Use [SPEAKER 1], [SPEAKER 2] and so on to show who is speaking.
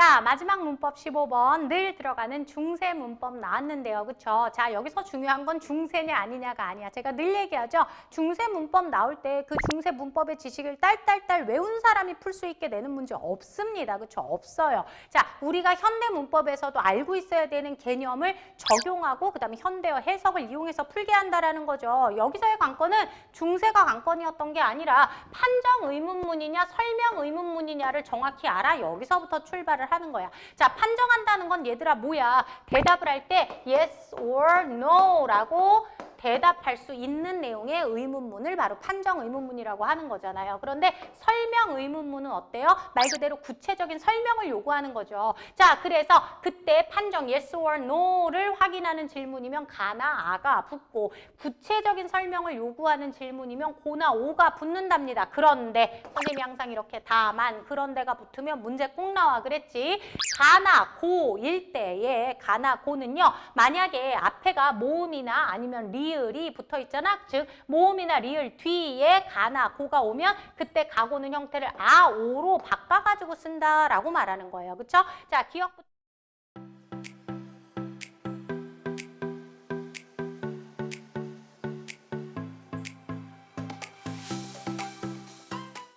[SPEAKER 1] 자, 마지막 문법 15번. 늘 들어가는 중세 문법 나왔는데요. 그쵸? 자, 여기서 중요한 건 중세냐 아니냐가 아니야. 제가 늘 얘기하죠. 중세 문법 나올 때 그 중세 문법의 지식을 딸딸딸 외운 사람이 풀 수 있게 내는 문제 없습니다. 그쵸? 없어요. 자, 우리가 현대 문법에서도 알고 있어야 되는 개념을 적용하고 그다음에 현대어 해석을 이용해서 풀게 한다라는 거죠. 여기서의 관건은 중세가 관건이었던 게 아니라 판정 의문문이냐 설명 의문문이냐를 정확히 알아 여기서부터 출발을 하는 거야. 자, 판정한다는 건 얘들아 뭐야? 대답을 할 때 yes or no라고 대답할 수 있는 내용의 의문문을 바로 판정 의문문이라고 하는 거잖아요. 그런데 설명 의문문은 어때요? 말 그대로 구체적인 설명을 요구하는 거죠. 자, 그래서 그때 판정 yes or no를 확인하는 질문이면 가나 아가 붙고 구체적인 설명을 요구하는 질문이면 고나 오가 붙는답니다. 그런데 선생님이 항상 이렇게 다만 그런데가 붙으면 문제 꼭 나와 그랬지. 가나 고일 때에 가나 고는요. 만약에 앞에가 모음이나 아니면 리을이 붙어 있잖아. 즉 모음이나 리을 뒤에 가나 고가 오면 그때 가고는 형태를 아오로 바꿔 가지고 쓴다라고 말하는 거예요. 그렇죠? 자 기억부터